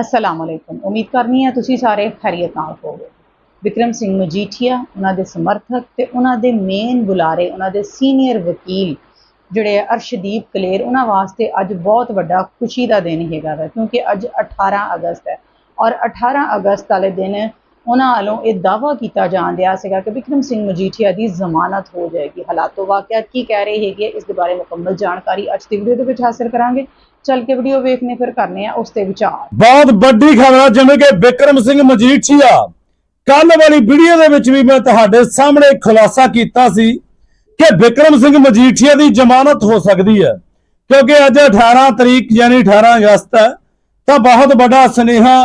ਅਸਲਾਮ ਅਲੈਕੁਮ ਉਮੀਦ ਕਰਨੀ ਹੈ ਤੁਸੀਂ ਸਾਰੇ ਖੈਰੀਅਤ ਨਾਲ ਹੋਵੋਗੇ। ਵਿਕਰਮ ਸਿੰਘ ਮਜੀਠੀਆ, ਉਹਨਾਂ ਦੇ ਸਮਰਥਕ ਤੇ ਉਹਨਾਂ ਦੇ ਮੇਨ ਬੁਲਾਰੇ, ਉਹਨਾਂ ਦੇ ਸੀਨੀਅਰ ਵਕੀਲ ਜਿਹੜੇ ਹੈ ਅਰਸ਼ਦੀਪ ਕਲੇਰ, ਉਹਨਾਂ ਵਾਸਤੇ ਅੱਜ ਬਹੁਤ ਵੱਡਾ ਖੁਸ਼ੀ ਦਾ ਦਿਨ ਹੈਗਾ ਵਾ, ਕਿਉਂਕਿ ਅੱਜ 18 ਅਗਸਤ ਹੈ। ਔਰ 18 ਅਗਸਤ ਵਾਲੇ ਦਿਨ ਉਹਨਾਂ ਵੱਲੋਂ ਇਹ ਦਾਵਾ ਕੀਤਾ ਜਾਣ ਰਿਹਾ ਸੀਗਾ ਕਿ ਵਿਕਰਮ ਸਿੰਘ ਮਜੀਠੀਆ ਦੀ ਜ਼ਮਾਨਤ ਹੋ ਜਾਏਗੀ। ਹਾਲਾਤੋ ਵਾਕਿਆਤ ਕੀ ਕਹਿ ਰਹੇ ਹੈਗੇ ਇਸ ਦੇ ਬਾਰੇ ਮੁਕੰਮਲ ਜਾਣਕਾਰੀ ਅੱਜ ਦੀ ਵੀਡੀਓ ਦੇ ਵਿੱਚ ਹਾਸਲ ਕਰਾਂਗੇ। ਚੱਲ ਕੇ ਵੀਡੀਓ ਵੇਖਨੇ ਫਿਰ ਕਰਨੇ ਆ ਉਸ ਤੇ ਵਿਚਾਰ। ਬਹੁਤ ਵੱਡੀ ਖਬਰ ਆ ਜਿਵੇਂ ਕਿ ਵਿਕਰਮ ਸਿੰਘ ਮਜੀਠੀਆ ਕੱਲ ਵਾਲੀ ਵੀਡੀਓ ਦੇ ਵਿੱਚ ਵੀ ਮੈਂ ਤੁਹਾਡੇ ਸਾਹਮਣੇ ਖੁਲਾਸਾ ਕੀਤਾ ਸੀ ਕਿ ਵਿਕਰਮ ਸਿੰਘ ਮਜੀਠੀਆ ਦੀ ਜ਼ਮਾਨਤ ਹੋ ਸਕਦੀ ਹੈ। ਕਿਉਂਕਿ ਅੱਜ 18 ਤਰੀਕ, ਯਾਨੀ 18 ਅਗਸਤ ਹੈ, ਤਾਂ ਬਹੁਤ ਵੱਡਾ ਸੁਨੇਹਾ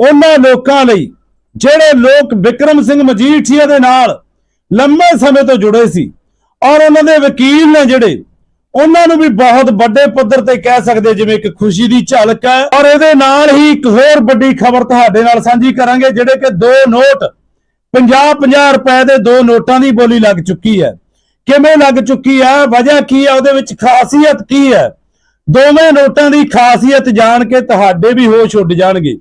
ਉਹਨਾਂ ਲੋਕਾਂ ਲਈ ਜਿਹੜੇ ਲੋਕ ਵਿਕਰਮ ਸਿੰਘ ਮਜੀਠੀਆ ਦੇ ਨਾਲ ਲੰਮੇ ਸਮੇਂ ਤੋਂ ਜੁੜੇ ਸੀ ਔਰ ਉਹਨਾਂ ਦੇ ਵਕੀਲ ਨੇ ਜਿਹੜੇ, ਉਹਨਾਂ ਨੂੰ ਵੀ ਬਹੁਤ ਵੱਡੇ ਪੱਧਰ ਤੇ ਕਹਿ ਸਕਦੇ ਜਿਵੇਂ ਇੱਕ ਖੁਸ਼ੀ ਦੀ ਝਲਕ ਹੈ। ਔਰ ਇਹਦੇ ਨਾਲ ਹੀ ਇੱਕ ਹੋਰ ਵੱਡੀ ਖਬਰ ਤੁਹਾਡੇ ਨਾਲ ਸਾਂਝੀ ਕਰਾਂਗੇ, ਜਿਹੜੇ ਕਿ ਦੋ ਨੋਟ 50-50 ਰੁਪਏ ਦੇ ਦੋ ਨੋਟਾਂ ਦੀ ਬੋਲੀ ਲੱਗ ਚੁੱਕੀ ਹੈ। ਕਿਵੇਂ ਲੱਗ ਚੁੱਕੀ ਹੈ? ਵਜ੍ਹਾ ਕੀ ਹੈ? ਉਹਦੇ ਵਿੱਚ ਖਾਸੀਅਤ ਕੀ ਹੈ? ਦੋਵੇਂ ਨੋਟਾਂ ਦੀ ਖਾਸੀਅਤ ਜਾਣ ਕੇ ਤੁਹਾਡੇ ਵੀ ਹੋਸ਼ ਉੱਡ ਜਾਣਗੇ।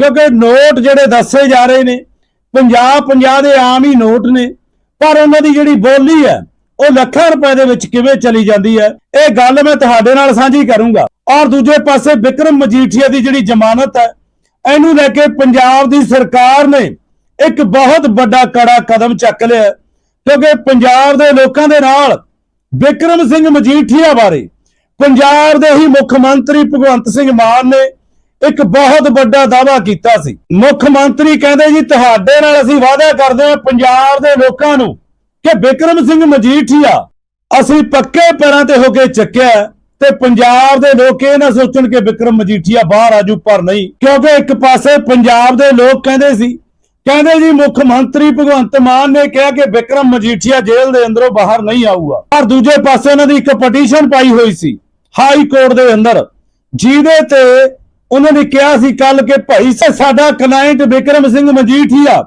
ਕਿਉਂਕਿ ਨੋਟ ਜਿਹੜੇ ਦੱਸੇ ਜਾ ਰਹੇ ਨੇ 50-50 ਦੇ ਆਮ ਹੀ ਨੋਟ ਨੇ, ਪਰ ਉਹਨਾਂ ਦੀ ਜਿਹੜੀ ਬੋਲੀ ਹੈ, ਉਹ ਲੱਖਾਂ ਰੁਪਏ ਦੇ ਵਿੱਚ ਕਿਵੇਂ ਚਲੀ ਜਾਂਦੀ ਹੈ, ਇਹ ਗੱਲ ਮੈਂ ਤੁਹਾਡੇ ਨਾਲ ਸਾਂਝੀ ਕਰੂੰਗਾ। ਔਰ ਦੂਜੇ ਪਾਸੇ ਵਿਕਰਮ ਮਜੀਠੀਆ ਦੀ ਜਿਹੜੀ ਜ਼ਮਾਨਤ ਹੈ, ਇਹਨੂੰ ਲੈ ਕੇ ਪੰਜਾਬ ਦੀ ਸਰਕਾਰ ਨੇ ਇੱਕ ਬਹੁਤ ਵੱਡਾ ਕੜਾ ਕਦਮ ਚੱਕ ਲਿਆ ਕਿਉਂਕਿ ਪੰਜਾਬ ਦੇ ਲੋਕਾਂ ਦੇ ਨਾਲ ਵਿਕਰਮ ਸਿੰਘ ਮਜੀਠੀਆ ਬਾਰੇ, ਪੰਜਾਬ ਦੇ ਹੀ ਮੁੱਖ ਮੰਤਰੀ ਭਗਵੰਤ ਸਿੰਘ ਮਾਨ ਨੇ ਇੱਕ ਬਹੁਤ ਵੱਡਾ ਦਾਅਵਾ ਕੀਤਾ ਸੀ। ਮੁੱਖ ਮੰਤਰੀ ਕਹਿੰਦੇ ਜੀ, ਤੁਹਾਡੇ ਨਾਲ ਅਸੀਂ ਵਾਅਦਾ ਕਰਦੇ ਹਾਂ ਪੰਜਾਬ ਦੇ ਲੋਕਾਂ ਨੂੰ ਕਿ ਵਿਕਰਮ ਸਿੰਘ ਮਜੀਠੀਆ ਅਸੀਂ ਪੱਕੇ ਪੈਰਾਂ ਤੇ ਹੋ ਕੇ ਚੱਕਿਆ ਤੇ ਪੰਜਾਬ ਦੇ ਲੋਕ ਇਹ ਨਾ ਸੋਚਣ ਕਿ ਵਿਕਰਮ ਮਜੀਠੀਆ ਬਾਹਰ ਆਜੂ ਪਰ ਨਹੀਂ। ਕਿਉਂਕਿ ਇੱਕ ਪਾਸੇ ਪੰਜਾਬ ਦੇ ਲੋਕ ਕਹਿੰਦੇ ਸੀ, ਕਹਿੰਦੇ ਜੀ, ਮੁੱਖ ਮੰਤਰੀ ਭਗਵੰਤ ਮਾਨ ਨੇ ਕਿਹਾ ਕਿ ਵਿਕਰਮ ਮਜੀਠੀਆ ਜੇਲ੍ਹ ਦੇ ਅੰਦਰੋਂ ਬਾਹਰ ਨਹੀਂ ਆਊਗਾ। ਪਰ ਦੂਜੇ ਪਾਸੇ ਉਹਨਾਂ ਦੀ ਇੱਕ ਪਟੀਸ਼ਨ ਪਾਈ ਹੋਈ ਸੀ, ਹਾਈ ਕੋਰਟ ਦੇ ਅੰਦਰ। ਜਿਹਦੇ ਤੇ ਉਹਨਾਂ ਨੇ ਕਿਹਾ ਸੀ ਕੱਲ ਕਿ ਭਾਈ ਸਾਡਾ ਕਲਾਇੰਟ ਵਿਕਰਮ ਸਿੰਘ ਮਜੀਠੀਆ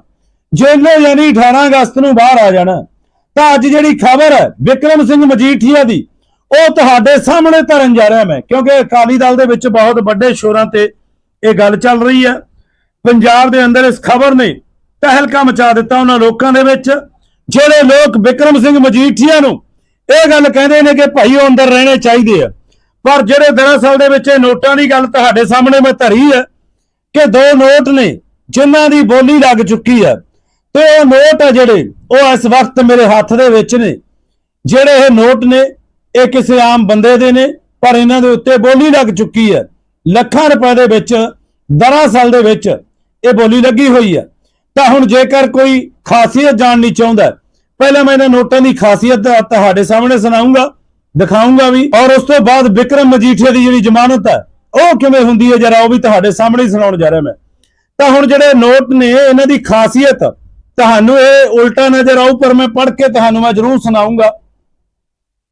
ਜੇਲ੍ਹੋਂ ਯਾਨੀ 18 ਅਗਸਤ ਨੂੰ ਬਾਹਰ ਆ ਜਾਣਾ। ਤਾਂ ਅੱਜ ਜਿਹੜੀ ਖਬਰ ਹੈ, ਵਿਕਰਮ ਸਿੰਘ ਮਜੀਠੀਆ ਦੀ, ਉਹ ਤੁਹਾਡੇ ਸਾਹਮਣੇ ਧਰਨ ਜਾ ਰਿਹਾ ਮੈਂ, ਕਿਉਂਕਿ ਅਕਾਲੀ ਦਲ ਦੇ ਵਿੱਚ ਬਹੁਤ ਵੱਡੇ ਸ਼ੋਰਾਂ ਤੇ ਇਹ ਗੱਲ ਚੱਲ ਰਹੀ ਹੈ। ਪੰਜਾਬ ਦੇ ਅੰਦਰ ਇਸ ਖਬਰ ਨੇ ਤਹਿਲਕਾ ਮਚਾ ਦਿੱਤਾ ਉਹਨਾਂ ਲੋਕਾਂ ਦੇ ਵਿੱਚ, ਜਿਹੜੇ ਲੋਕ ਵਿਕਰਮ ਸਿੰਘ ਮਜੀਠੀਆ ਨੂੰ, ਇਹ ਗੱਲ ਕਹਿੰਦੇ ਨੇ ਕਿ ਭਾਈ ਉਹ ਅੰਦਰ ਰਹਿਣੇ ਚਾਹੀਦੇ ਆ। ਪਰ ਜਿਹੜੇ ਦਰਅਸਲ ਦੇ ਵਿੱਚ ਇਹ ਨੋਟਾਂ ਦੀ ਗੱਲ ਤੁਹਾਡੇ ਸਾਹਮਣੇ ਮੈਂ ਧਰੀ ਹੈ ਕਿ ਦੋ ਨੋਟ ਨੇ ਜਿਨ੍ਹਾਂ ਦੀ ਬੋਲੀ ਲੱਗ ਚੁੱਕੀ ਹੈ ਤੇ ਉਹ ਨੋਟ ਆ ਜਿਹੜੇ ਉਹ ਇਸ ਵਕਤ ਮੇਰੇ ਹੱਥ ਦੇ ਵਿੱਚ ਨੇ। ਜਿਹੜੇ ਇਹ ਨੋਟ ਨੇ, ਇਹ ਕਿਸੇ ਆਮ ਬੰਦੇ ਦੇ ਨੇ, ਪਰ ਇਹਨਾਂ ਦੇ ਉੱਤੇ ਬੋਲੀ ਲੱਗ ਚੁੱਕੀ ਹੈ। ਲੱਖਾਂ ਰੁਪਏ ਦੇ ਵਿੱਚ ਦਰਅਸਲ ਦੇ ਵਿੱਚ ਇਹ ਬੋਲੀ ਲੱਗੀ ਹੋਈ ਹੈ। ਤਾਂ ਹੁਣ ਜੇਕਰ ਕੋਈ ਖਾਸੀਅਤ ਜਾਣਨੀ ਚਾਹੁੰਦਾ ਪਹਿਲਾਂ ਮੈਂ ਇਹਨਾਂ ਨੋਟਾਂ ਦੀ ਖਾਸੀਅਤ ਤੁਹਾਡੇ ਸਾਹਮਣੇ ਸੁਣਾਉਂਗਾ ਦਿਖਾਉਂਗਾ ਵੀ। ਔਰ ਉਸ ਤੋਂ ਬਾਅਦ ਵਿਕਰਮ ਮਜੀਠੀਆ ਦੀ ਜਿਹੜੀ ਜ਼ਮਾਨਤ ਹੈ, ਉਹ ਕਿਵੇਂ ਹੁੰਦੀ ਹੈ? ਜਰਾ ਉਹ ਵੀ ਤੁਹਾਡੇ ਸਾਹਮਣੇ ਸੁਣਾਉਣ ਜਾ ਰਿਹਾ ਮੈਂ। ਤਾਂ ਹੁਣ ਜਿਹੜੇ ਨੋਟ ਨੇ, ਇਹਨਾਂ ਦੀ ਖਾਸੀਅਤ, ਤੁਹਾਨੂੰ ਇਹ ਉਲਟਾ ਨਜ਼ਰ ਆਊ, ਪਰ ਮੈਂ ਪੜ੍ਹ ਕੇ ਤੁਹਾਨੂੰ ਮੈਂ ਜ਼ਰੂਰ ਸੁਣਾਉਂਗਾ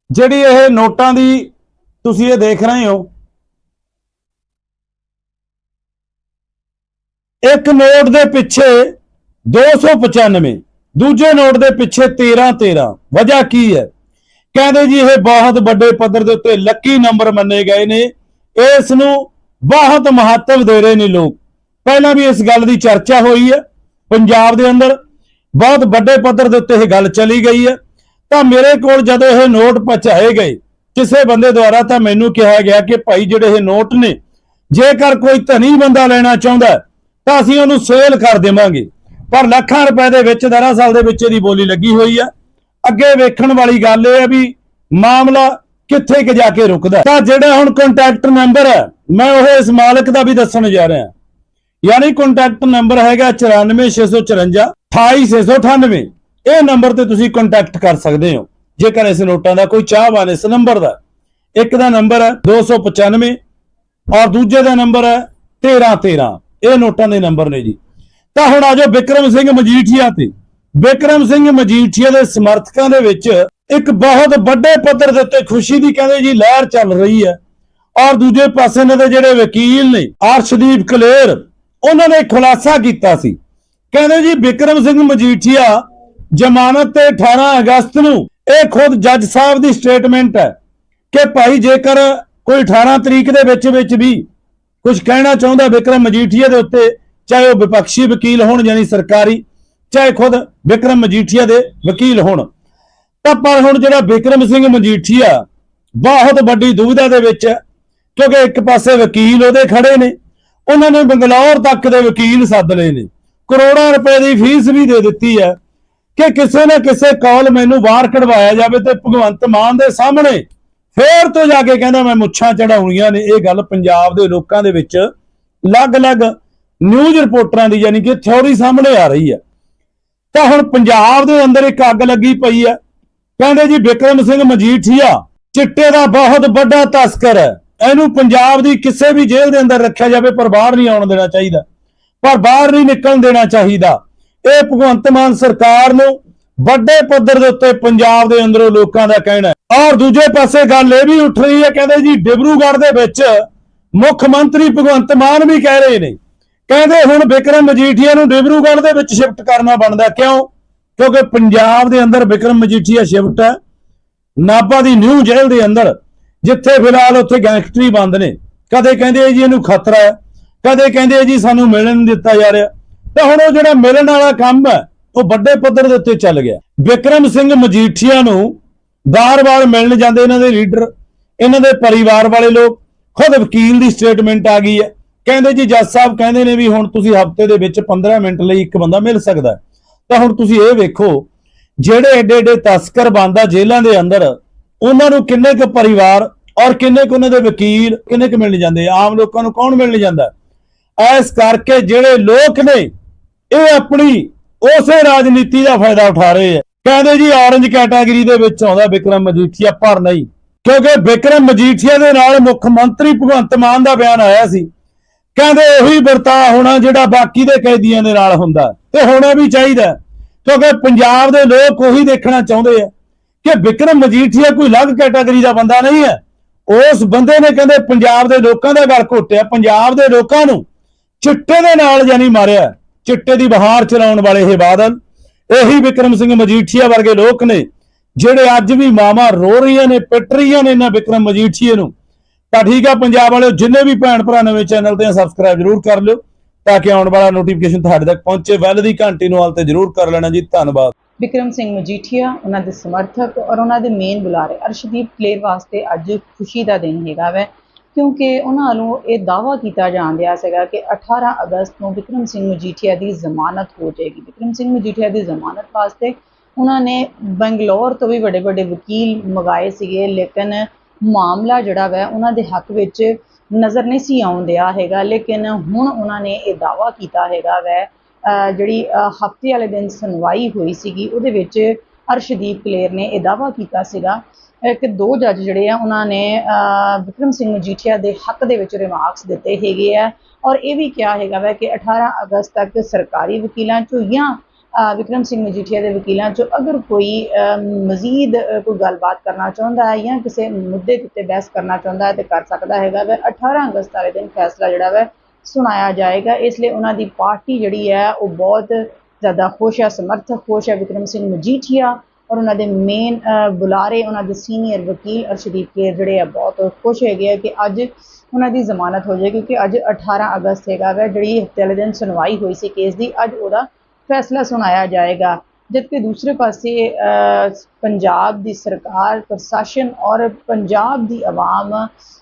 ਜਿਹੜੀ ਇਹ ਨੋਟਾਂ ਦੀ ਤੁਸੀਂ ਇਹ ਦੇਖ ਰਹੇ ਹੋ, ਇੱਕ ਨੋਟ ਦੇ ਪਿੱਛੇ 295 ਦੂਜੇ ਨੋਟ ਦੇ ਪਿੱਛੇ 13 13 ਵਜ੍ਹਾ ਕੀ ਹੈ? ਕਹਿੰਦੇ ਜੀ ਇਹ ਬਹੁਤ ਵੱਡੇ ਪੱਧਰ ਦੇ ਉੱਤੇ ਲੱਕੀ ਨੰਬਰ ਮੰਨੇ ਗਏ ਨੇ। ਇਸ ਨੂੰ ਬਹੁਤ ਮਹੱਤਵ ਦੇ ਰਹੇ ਨੇ ਲੋਕ। ਪਹਿਲਾਂ ਵੀ ਇਸ ਗੱਲ ਦੀ ਚਰਚਾ ਹੋਈ ਹੈ ਪੰਜਾਬ ਦੇ ਅੰਦਰ। ਬਹੁਤ ਵੱਡੇ ਪੱਧਰ ਦੇ ਉੱਤੇ ਇਹ ਗੱਲ ਚਲੀ ਗਈ ਹੈ। ਤਾਂ ਮੇਰੇ ਕੋਲ ਜਦੋਂ ਇਹ ਨੋਟ ਪਹੁੰਚਾਏ ਗਏ, ਕਿਸੇ ਬੰਦੇ ਦੁਆਰਾ ਤਾਂ ਮੈਨੂੰ ਕਿਹਾ ਗਿਆ ਕਿ ਭਾਈ ਜਿਹੜੇ ਇਹ ਨੋਟ ਨੇ, ਜੇਕਰ ਕੋਈ ਧਨੀ ਬੰਦਾ ਲੈਣਾ ਚਾਹੁੰਦਾ ਤਾਂ ਅਸੀਂ ਉਹਨੂੰ ਸੇਲ ਕਰ ਦੇਵਾਂਗੇ। ਪਰ ਲੱਖਾਂ ਰੁਪਏ ਦੇ ਵਿੱਚ ਦਰਅਸਲ ਦੇ ਵਿੱਚ ਇਹਦੀ ਬੋਲੀ ਲੱਗੀ ਹੋਈ ਆ ਅੱਗੇ ਵੇਖਣ ਵਾਲੀ ਗੱਲ ਇਹ ਹੈ ਵੀ ਮਾਮਲਾ ਕਿੱਥੇ ਕਿ ਜਾ ਕੇ ਰੁਕਦਾ ਤਾਂ ਜਿਹੜਾ ਹੁਣ ਕੰਟੈਕਟ ਨੰਬਰ ਹੈ, ਮੈਂ ਉਹ ਇਸ ਮਾਲਕ ਦਾ ਵੀ ਦੱਸਣ ਜਾ ਰਿਹਾ। ਯਾਨੀ ਕੰਟੈਕਟ ਨੰਬਰ ਹੈਗਾ 94654 28698 ਇਹ ਨੰਬਰ ਤੇ ਤੁਸੀਂ ਕੰਟੈਕਟ ਕਰ ਸਕਦੇ ਹੋ। ਜੇਕਰ ਇਸ ਨੋਟਾਂ ਦਾ ਕੋਈ ਚਾਹਵਾਨ ਇਸ ਨੰਬਰ ਦਾ। ਇੱਕ ਦਾ ਨੰਬਰ ਹੈ 295 ਔਰ ਦੂਜੇ ਦਾ ਨੰਬਰ ਹੈ 1313 ਇਹ ਨੋਟਾਂ ਦੇ ਨੰਬਰ ਨੇ ਜੀ। ਤਾਂ ਹੁਣ ਆਜੋ ਵਿਕਰਮ ਸਿੰਘ ਮਜੀਠੀਆ ਤੇ। ਵਿਕਰਮ ਸਿੰਘ ਮਜੀਠੀਆ ਦੇ ਸਮਰਥਕਾਂ ਦੇ ਵਿੱਚ ਇੱਕ ਬਹੁਤ ਵੱਡੇ ਪੱਧਰ ਦੇ ਉੱਤੇ ਖੁਸ਼ੀ ਦੀ ਕਹਿੰਦੇ ਜੀ ਲਹਿਰ ਚੱਲ ਰਹੀ ਹੈ। ਔਰ ਦੂਜੇ ਪਾਸੇ ਇਹਨਾਂ ਦੇ ਜਿਹੜੇ ਵਕੀਲ ਨੇ, ਅਰਸ਼ਦੀਪ ਕਲੇਰ, ਉਹਨਾਂ ਨੇ ਖੁਲਾਸਾ ਕੀਤਾ ਸੀ। ਕਹਿੰਦੇ ਜੀ ਵਿਕਰਮ ਸਿੰਘ ਮਜੀਠੀਆ ਜ਼ਮਾਨਤ ਤੇ 18 ਅਗਸਤ ਨੂੰ ਇਹ ਖੁਦ ਜੱਜ ਸਾਹਿਬ ਦੀ ਸਟੇਟਮੈਂਟ ਹੈ ਕਿ ਭਾਈ ਜੇਕਰ ਕੋਈ 18 ਤਰੀਕ ਦੇ ਵਿੱਚ ਵਿੱਚ ਵੀ ਕੁਝ ਕਹਿਣਾ ਚਾਹੁੰਦਾ ਵਿਕਰਮ ਮਜੀਠੀਆ ਦੇ ਉੱਤੇ, ਚਾਹੇ ਉਹ ਵਿਪਕਸ਼ੀ ਵਕੀਲ ਹੋਣ ਯਾਨੀ ਸਰਕਾਰੀ ਚਾਹੇ ਖੁਦ ਵਿਕਰਮ ਮਜੀਠੀਆ ਦੇ ਵਕੀਲ ਹੋਣ। ਤਾਂ ਪਰ ਹੁਣ ਜਿਹੜਾ ਵਿਕਰਮ ਸਿੰਘ ਮਜੀਠੀਆ ਬਹੁਤ ਵੱਡੀ ਦੁਵਿਧਾ ਦੇ ਵਿੱਚ ਹੈ, ਕਿਉਂਕਿ ਇੱਕ ਪਾਸੇ ਵਕੀਲ ਉਹਦੇ ਖੜੇ ਨੇ, ਉਹਨਾਂ ਨੇ ਬੰਗਲੌਰ ਤੱਕ ਦੇ ਵਕੀਲ ਸੱਦ ਲਏ ਨੇ। ਕਰੋੜਾਂ ਰੁਪਏ ਦੀ ਫੀਸ ਵੀ ਦੇ ਦਿੱਤੀ ਹੈ ਕਿ ਕਿਸੇ ਨਾ ਕਿਸੇ ਕਾਲ ਮੈਨੂੰ ਬਾਹਰ ਕਢਵਾਇਆ ਜਾਵੇ ਤੇ ਭਗਵੰਤ ਮਾਨ ਦੇ ਸਾਹਮਣੇ ਫੇਰ ਤੋਂ ਜਾ ਕੇ ਕਹਿੰਦਾ ਮੈਂ ਮੁੱਛਾਂ ਚੜਾਉਣੀਆਂ ਨੇ। ਇਹ ਗੱਲ ਪੰਜਾਬ ਦੇ ਲੋਕਾਂ ਦੇ ਵਿੱਚ ਅਲੱਗ-ਅਲੱਗ ਨਿਊਜ਼ ਰਿਪੋਰਟਰਾਂ ਦੀ ਯਾਨੀ ਕਿ ਥਿਉਰੀ ਸਾਹਮਣੇ ਆ ਰਹੀ ਹੈ। ਤਾਂ ਹੁਣ ਪੰਜਾਬ ਦੇ ਅੰਦਰ ਇੱਕ ਅੱਗ ਲੱਗੀ ਪਈ ਹੈ। ਕਹਿੰਦੇ ਜੀ ਵਿਕਰਮ ਸਿੰਘ ਮਜੀਠੀਆ, ਚਿੱਟੇ ਦਾ ਬਹੁਤ ਵੱਡਾ ਤਸਕਰ ਹੈ। ਇਹਨੂੰ ਪੰਜਾਬ ਦੀ ਕਿਸੇ ਵੀ ਜੇਲ੍ਹ ਦੇ ਅੰਦਰ ਰੱਖਿਆ ਜਾਵੇ, ਪਰ ਬਾਹਰ ਨਹੀਂ ਆਉਣ ਦੇਣਾ ਚਾਹੀਦਾ। ਪਰ ਬਾਹਰ ਨਹੀਂ ਨਿਕਲਣ ਦੇਣਾ ਚਾਹੀਦਾ। ਇਹ ਭਗਵੰਤ ਮਾਨ ਸਰਕਾਰ ਨੂੰ ਵੱਡੇ ਪੱਧਰ ਦੇ ਉੱਤੇ ਪੰਜਾਬ ਦੇ ਅੰਦਰੋਂ ਲੋਕਾਂ ਦਾ ਕਹਿਣਾ ਔਰ ਦੂਜੇ ਪਾਸੇ ਗੱਲ ਇਹ ਵੀ ਉੱਠ ਰਹੀ ਹੈ, ਕਹਿੰਦੇ ਜੀ, ਡਿਬਰੂਗੜ੍ਹ ਦੇ ਵਿੱਚ ਮੁੱਖ ਮੰਤਰੀ ਭਗਵੰਤ ਮਾਨ ਵੀ ਕਹਿ ਰਹੇ ਨੇ। ਕਹਿੰਦੇ ਹੁਣ ਵਿਕਰਮ ਮਜੀਠੀਆ ਨੂੰ ਡਿਬਰੂਗੜ੍ਹ ਦੇ ਵਿੱਚ ਸ਼ਿਫਟ ਕਰਨਾ ਬਣਦਾ ਕਿਉਂ? ਕਿਉਂਕਿ ਪੰਜਾਬ ਦੇ ਅੰਦਰ ਵਿਕਰਮ ਮਜੀਠੀਆ ਸ਼ਿਫਟ ਹੈ। ਨਾਭਾ ਦੀ ਨਿਊ ਜੇਲ੍ਹ ਦੇ ਅੰਦਰ, ਜਿੱਥੇ ਫਿਲਹਾਲ ਉੱਥੇ ਗੈਂਗਸਟਰੀ ਬੰਦ ਨੇ। ਕਦੇ ਕਹਿੰਦੇ ਜੀ ਇਹਨੂੰ ਖਤਰਾ ਹੈ, ਕਦੇ ਕਹਿੰਦੇ ਜੀ ਸਾਨੂੰ ਮਿਲਣ ਨਹੀਂ ਦਿੱਤਾ ਜਾ ਰਿਹਾ। ਤਾਂ ਹੁਣ ਉਹ ਜਿਹੜਾ ਮਿਲਣ ਵਾਲਾ ਕੰਮ ਹੈ, ਉਹ ਵੱਡੇ ਪੱਧਰ ਦੇ ਉੱਤੇ ਚੱਲ ਗਿਆ। ਵਿਕਰਮ ਸਿੰਘ ਮਜੀਠੀਆ ਨੂੰ ਬਾਰ-ਬਾਰ ਮਿਲਣ ਜਾਂਦੇ ਇਹਨਾਂ ਦੇ ਲੀਡਰ, ਇਹਨਾਂ ਦੇ ਪਰਿਵਾਰ ਵਾਲੇ ਲੋਕ। ਖੁਦ ਵਕੀਲ ਦੀ ਸਟੇਟਮੈਂਟ ਆ ਗਈ ਹੈ। ਕਹਿੰਦੇ ਜੀ ਜੱਜ ਸਾਹਿਬ ਕਹਿੰਦੇ ਨੇ ਵੀ ਹੁਣ ਤੁਸੀਂ ਹਫ਼ਤੇ ਦੇ ਵਿੱਚ 15 ਮਿੰਟ ਲਈ ਇੱਕ ਬੰਦਾ ਮਿਲ ਸਕਦਾ ਤਾਂ ਹੁਣ ਤੁਸੀਂ ਇਹ ਵੇਖੋ, ਜਿਹੜੇ ਏਡੇ ਏਡੇ ਤਸਕਰ ਬੰਦਾ ਜੇਲ੍ਹਾਂ ਦੇ ਅੰਦਰ, ਉਹਨਾਂ ਨੂੰ ਕਿੰਨੇ ਕੁ ਪਰਿਵਾਰ ਔਰ ਕਿੰਨੇ ਕੁ ਉਹਨਾਂ ਦੇ ਵਕੀਲ ਕਿੰਨੇ ਕੁ ਮਿਲਣ ਜਾਂਦੇ? ਆਮ ਲੋਕਾਂ ਨੂੰ ਕੌਣ ਮਿਲਣ ਜਾਂਦਾ? ਐਸ ਕਰਕੇ ਜਿਹੜੇ ਲੋਕ ਨੇ, ਇਹ ਆਪਣੀ ਉਸੇ ਰਾਜਨੀਤੀ ਦਾ ਫਾਇਦਾ ਉਠਾ ਰਹੇ ਆ ਕਹਿੰਦੇ ਜੀ ਔਰੰਜ ਕੈਟਾਗਰੀ ਦੇ ਵਿੱਚ ਆਉਂਦਾ ਵਿਕਰਮ ਮਜੀਠੀਆ, ਪਰ ਨਹੀਂ। ਕਿਉਂਕਿ ਵਿਕਰਮ ਮਜੀਠੀਆ ਦੇ ਨਾਲ ਮੁੱਖ ਮੰਤਰੀ ਭਗਵੰਤ ਮਾਨ ਦਾ ਬਿਆਨ ਆਇਆ ਸੀ। ਕਹਿੰਦੇ ਉਹੀ ਵਰਤਾਅ ਹੋਣਾ ਜਿਹੜਾ ਬਾਕੀ ਦੇ ਕੈਦੀਆਂ ਦੇ ਨਾਲ ਹੁੰਦਾ ਤੇ ਹੋਣਾ ਵੀ ਚਾਹੀਦਾ ਕਿਉਂਕਿ ਪੰਜਾਬ ਦੇ ਲੋਕ ਉਹੀ ਦੇਖਣਾ ਚਾਹੁੰਦੇ ਆ ਕਿ ਵਿਕਰਮ ਮਜੀਠੀਆ ਕੋਈ ਅਲੱਗ ਕੈਟਾਗਰੀ ਦਾ ਬੰਦਾ ਨਹੀਂ ਹੈ। ਉਸ ਬੰਦੇ ਨੇ ਕਹਿੰਦੇ ਪੰਜਾਬ ਦੇ ਲੋਕਾਂ ਦਾ ਗਲ ਘੋਟਿਆ, ਪੰਜਾਬ ਦੇ ਲੋਕਾਂ ਨੂੰ ਚਿੱਟੇ ਦੇ ਨਾਲ ਜਾਨੀ ਮਾਰਿਆ। ਚਿੱਟੇ ਦੀ ਬਹਾਰ ਚਲਾਉਣ ਵਾਲੇ ਇਹ ਬਾਦਲ, ਇਹੀ ਵਿਕਰਮ ਸਿੰਘ ਮਜੀਠੀਆ ਵਰਗੇ ਲੋਕ ਨੇ ਜਿਹੜੇ ਅੱਜ ਵੀ ਮਾਮਾ ਰੋ ਰਹੀਆਂ ਨੇ, ਪਿੱਟ ਰਹੀਆਂ ਨੇ ਇਹਨਾਂ ਵਿਕਰਮ ਮਜੀਠੀਏ ਨੂੰ। ਤਾਂ ਠੀਕ ਆ, ਪੰਜਾਬ ਵਾਲਿਓ, ਜਿੰਨੇ ਵੀ ਭੈਣ ਭਰਾ ਨਵੇਂ ਚੈਨਲ ਤੇ ਸਬਸਕ੍ਰਾਈਬ ਜਰੂਰ ਕਰ ਲਿਓ, ਤਾਂ ਕਿ ਆਉਣ ਵਾਲਾ ਨੋਟੀਫਿਕੇਸ਼ਨ ਤੁਹਾਡੇ ਤੱਕ ਪਹੁੰਚੇ। ਵੈਲ ਦੀ ਘੰਟੀ ਨੂੰ ਹਾਲ ਤੇ ਜਰੂਰ ਕਰ ਲੈਣਾ ਜੀ। ਧੰਨਵਾਦ। ਵਿਕਰਮ ਸਿੰਘ ਮਜੀਠੀਆ, ਉਹਨਾਂ ਦੇ ਸਮਰਥਕ ਔਰ ਉਹਨਾਂ ਦੇ ਮੇਨ ਬੁਲਾਰੇ। ਅਰਸ਼ਦੀਪ ਕਲੇਰ ਵਾਸਤੇ ਅੱਜ ਖੁਸ਼ੀ ਦਾ ਦਿਨ ਹੈਗਾ ਵੈ, ਕਿਉਂਕਿ ਉਹਨਾਂ ਨੂੰ ਇਹ ਦਾਵਾ ਕੀਤਾ ਜਾਣ ਡਿਆ ਸੀਗਾ ਕਿ 18 ਅਗਸਤ ਨੂੰ ਵਿਕਰਮ ਸਿੰਘ ਮਜੀਠੀਆ ਦੀ ਜ਼ਮਾਨਤ ਹੋ ਜਾਏਗੀ। ਵਿਕਰਮ ਸਿੰਘ ਮਜੀਠੀਆ ਦੀ ਜ਼ਮਾਨਤ ਵਾਸਤੇ ਉਹਨਾਂ ਨੇ ਬੰਗਲੌਰ ਤੋਂ ਵੀ ਵੱਡੇ ਵੱਡੇ ਵਕੀਲ ਮੰਗਾਏ ਸੀਗੇ, ਲੇਕਿਨ ਮਾਮਲਾ ਜਿਹੜਾ ਵੈ, ਉਹਨਾਂ ਦੇ ਹੱਕ ਵਿੱਚ ਨਜ਼ਰ ਨਹੀਂ ਸੀ ਆਉਣ ਡਿਆ ਹੈਗਾ, ਲੇਕਿਨ ਹੁਣ ਉਹਨਾਂ ਨੇ ਇਹ ਦਾਵਾ ਕੀਤਾ ਹੈਗਾ ਵੈ ਜਿਹੜੀ ਹਫ਼ਤੇ ਵਾਲੇ ਦਿਨ ਸੁਣਵਾਈ ਹੋਈ ਸੀਗੀ, ਉਹਦੇ ਵਿੱਚ ਅਰਸ਼ਦੀਪ ਕਲੇਰ ਨੇ ਇਹ ਦਾਵਾ ਕੀਤਾ ਸੀਗਾ। ਕਿ ਦੋ ਜੱਜ ਜਿਹੜੇ ਆ, ਉਹਨਾਂ ਨੇ ਅਹ ਵਿਕਰਮ ਸਿੰਘ ਮਜੀਠੀਆ ਦੇ ਹੱਕ ਦੇ ਵਿੱਚ ਰਿਮਾਰਕਸ ਦਿੱਤੇ ਹੈਗੇ ਆ, ਔਰ ਇਹ ਵੀ ਕਿਹਾ ਹੈਗਾ ਵੈ ਕਿ 18 ਅਗਸਤ ਤੱਕ ਸਰਕਾਰੀ ਵਕੀਲਾਂ ਚੋਂ ਜਾਂ ਵਿਕਰਮ ਸਿੰਘ ਮਜੀਠੀਆ ਦੇ ਵਕੀਲਾਂ ਚੋਂ ਅਗਰ ਕੋਈ ਮਜ਼ੀਦ ਕੋਈ ਗੱਲਬਾਤ ਕਰਨਾ ਚਾਹੁੰਦਾ ਹੈ ਜਾਂ ਕਿਸੇ ਮੁੱਦੇ ਦੇ ਉੱਤੇ ਬਹਿਸ ਕਰਨਾ ਚਾਹੁੰਦਾ ਹੈ ਤੇ ਕਰ ਸਕਦਾ ਹੈਗਾ ਵੈ 18 ਅਗਸਤ ਵਾਲੇ ਦਿਨ ਫੈਸਲਾ ਜਿਹੜਾ ਵਾ ਸੁਣਾਇਆ ਜਾਏਗਾ। ਇਸ ਲਈ ਉਹਨਾਂ ਦੀ ਪਾਰਟੀ ਜਿਹੜੀ ਹੈ, ਉਹ ਬਹੁਤ ਜ਼ਿਆਦਾ ਖੁਸ਼ ਹੈ, ਸਮਰਥਕ ਖੁਸ਼ ਹੈ ਵਿਕਰਮ ਸਿੰਘ ਮਜੀਠੀਆ ਔਰ ਉਹਨਾਂ ਦੇ ਮੇਨ ਬੁਲਾਰੇ, ਉਹਨਾਂ ਦੇ ਸੀਨੀਅਰ ਵਕੀਲ ਅਰਸ਼ਦੀਪ ਕੇਰ ਜਿਹੜੇ ਆ, ਬਹੁਤ ਖੁਸ਼ ਹੈਗੇ ਆ ਕਿ ਅੱਜ ਉਹਨਾਂ ਦੀ ਜ਼ਮਾਨਤ ਹੋ ਜਾਏ ਕਿਉਂਕਿ ਅੱਜ 18 ਅਗਸਤ ਹੈਗਾ ਵੈ, ਜਿਹੜੀ ਹਫ਼ਤੇ ਵਾਲੇ ਦਿਨ ਸੁਣਵਾਈ ਹੋਈ ਸੀ ਕੇਸ ਦੀ, ਅੱਜ ਉਹਦਾ ਫੈਸਲਾ ਸੁਣਾਇਆ ਜਾਏਗਾ, ਜਦਕਿ ਦੂਸਰੇ ਪਾਸੇ ਪੰਜਾਬ ਦੀ ਸਰਕਾਰ, ਪ੍ਰਸ਼ਾਸਨ ਔਰ ਪੰਜਾਬ ਦੀ ਆਵਾਮ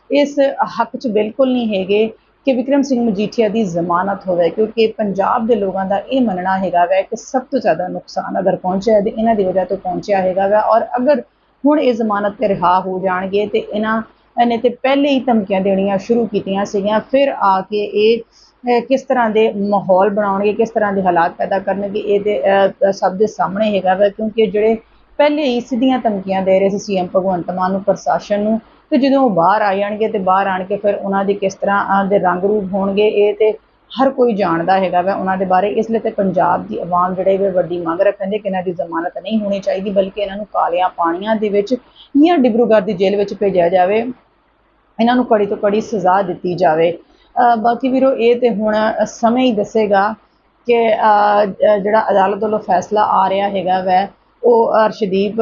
ਇਸ ਹੱਕ 'ਚ ਬਿਲਕੁਲ ਨਹੀਂ ਹੈਗੇ ਕਿ ਵਿਕਰਮ ਸਿੰਘ ਮਜੀਠੀਆ ਦੀ ਜ਼ਮਾਨਤ ਹੋਵੇ, ਕਿਉਂਕਿ ਪੰਜਾਬ ਦੇ ਲੋਕਾਂ ਦਾ ਇਹ ਮੰਨਣਾ ਹੈਗਾ ਵੈ ਕਿ ਸਭ ਤੋਂ ਜ਼ਿਆਦਾ ਨੁਕਸਾਨ ਅਗਰ ਪਹੁੰਚਿਆ ਹੈ, ਤੇ ਇਹਨਾਂ ਦੀ ਵਜ੍ਹਾ ਤੋਂ ਪਹੁੰਚਿਆ ਹੈਗਾ ਵੈ, ਔਰ ਅਗਰ ਹੁਣ ਇਹ ਜ਼ਮਾਨਤ ਤੇ ਰਿਹਾ ਹੋ ਜਾਣਗੇ, ਤੇ ਇਹਨਾਂ, ਇਹਨੇ ਤੇ ਪਹਿਲੇ ਹੀ ਧਮਕੀਆਂ ਦੇਣੀਆਂ ਸ਼ੁਰੂ ਕੀਤੀਆਂ ਸੀਗੀਆਂ, ਫਿਰ ਆ ਕੇ ਇਹ ਕਿਸ ਤਰ੍ਹਾਂ ਦੇ ਮਾਹੌਲ ਬਣਾਉਣਗੇ, ਕਿਸ ਤਰ੍ਹਾਂ ਦੇ ਹਾਲਾਤ ਪੈਦਾ ਕਰਨਗੇ ਇਹ ਤੇ ਸਭ ਦੇ ਸਾਹਮਣੇ ਹੈਗਾ ਵਾ, ਕਿਉਂਕਿ ਜਿਹੜੇ ਪਹਿਲੇ ਹੀ ਸਿੱਧੀਆਂ ਧਮਕੀਆਂ ਦੇ ਰਹੇ ਸੀ ਸੀਐਮ ਭਗਵੰਤ ਮਾਨ ਨੂੰ, ਪ੍ਰਸ਼ਾਸਨ ਨੂੰ, ਤੇ ਜਦੋਂ ਉਹ ਬਾਹਰ ਆ ਜਾਣਗੇ ਤੇ ਬਾਹਰ ਆਣ ਕੇ ਫਿਰ ਉਹਨਾਂ ਦੇ ਕਿਸ ਤਰ੍ਹਾਂ ਦੇ ਰੰਗ ਰੂਪ ਹੋਣਗੇ, ਇਹ ਤੇ ਹਰ ਕੋਈ ਜਾਣਦਾ ਹੈਗਾ ਵਾ ਉਹਨਾਂ ਦੇ ਬਾਰੇ, ਇਸ ਲਈ ਤੇ ਪੰਜਾਬ ਦੀ ਆਵਾਮ ਜਿਹੜੇ ਵੇ ਵੱਡੀ ਮੰਗ ਰੱਖਦੇ ਕਿ ਇਹਨਾਂ ਦੀ ਜ਼ਮਾਨਤ ਨਹੀਂ ਹੋਣੀ ਚਾਹੀਦੀ, ਬਲਕਿ ਇਹਨਾਂ ਨੂੰ ਕਾਲਿਆਂ ਪਾਣੀਆਂ ਦੇ ਵਿੱਚ ਜਾਂ ਡਿਬਰੂਗੜ੍ਹ ਦੀ ਜੇਲ੍ਹ ਵਿੱਚ ਭੇਜਿਆ ਜਾਵੇ, ਇਹਨਾਂ ਨੂੰ ਕੜੀ ਤੋਂ ਕੜੀ ਸਜ਼ਾ ਦਿੱਤੀ ਜਾਵੇ। ਬਾਕੀ ਵੀਰੋ ਇਹ ਤੇ ਹੁਣ ਸਮੇਂ ਹੀ ਦੱਸੇਗਾ ਕਿ ਜਿਹੜਾ ਅਦਾਲਤ ਵੱਲੋਂ ਫੈਸਲਾ ਆ ਰਿਹਾ ਹੈਗਾ ਵੈ ਉਹ ਅਰਸ਼ਦੀਪ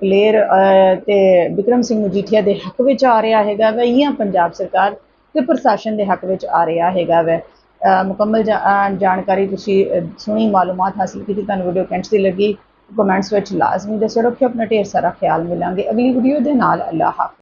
ਕਲੇਰ ਅਹ, ਤੇ ਵਿਕਰਮ ਸਿੰਘ ਮਜੀਠੀਆ ਦੇ ਹੱਕ ਵਿੱਚ ਆ ਰਿਹਾ ਹੈਗਾ ਵੈ ਜਾਂ ਪੰਜਾਬ ਸਰਕਾਰ ਤੇ ਪ੍ਰਸ਼ਾਸਨ ਦੇ ਹੱਕ ਵਿੱਚ ਆ ਰਿਹਾ ਹੈਗਾ ਵੈ। ਮੁਕੰਮਲ ਜਾ- ਜਾਣਕਾਰੀ ਤੁਸੀਂ ਸੁਣੀ ਮਾਲੂਮਾਤ ਹਾਸਲ ਕੀਤੀ ਤੁਹਾਨੂੰ ਵੀਡੀਓ ਕਿੰਝ ਲੱਗੀ ਕਮੈਂਟਸ ਵਿੱਚ ਲਾਜ਼ਮੀ ਦੱਸੋ ਰੱਖਿਓ ਆਪਣਾ ਢੇਰ ਸਾਰਾ ਖਿਆਲ ਮਿਲਾਂਗੇ। ਅਗਲੀ ਵੀਡੀਓ ਦੇ ਨਾਲ ਅੱਲਾਹ ਹਾਫਿਜ਼।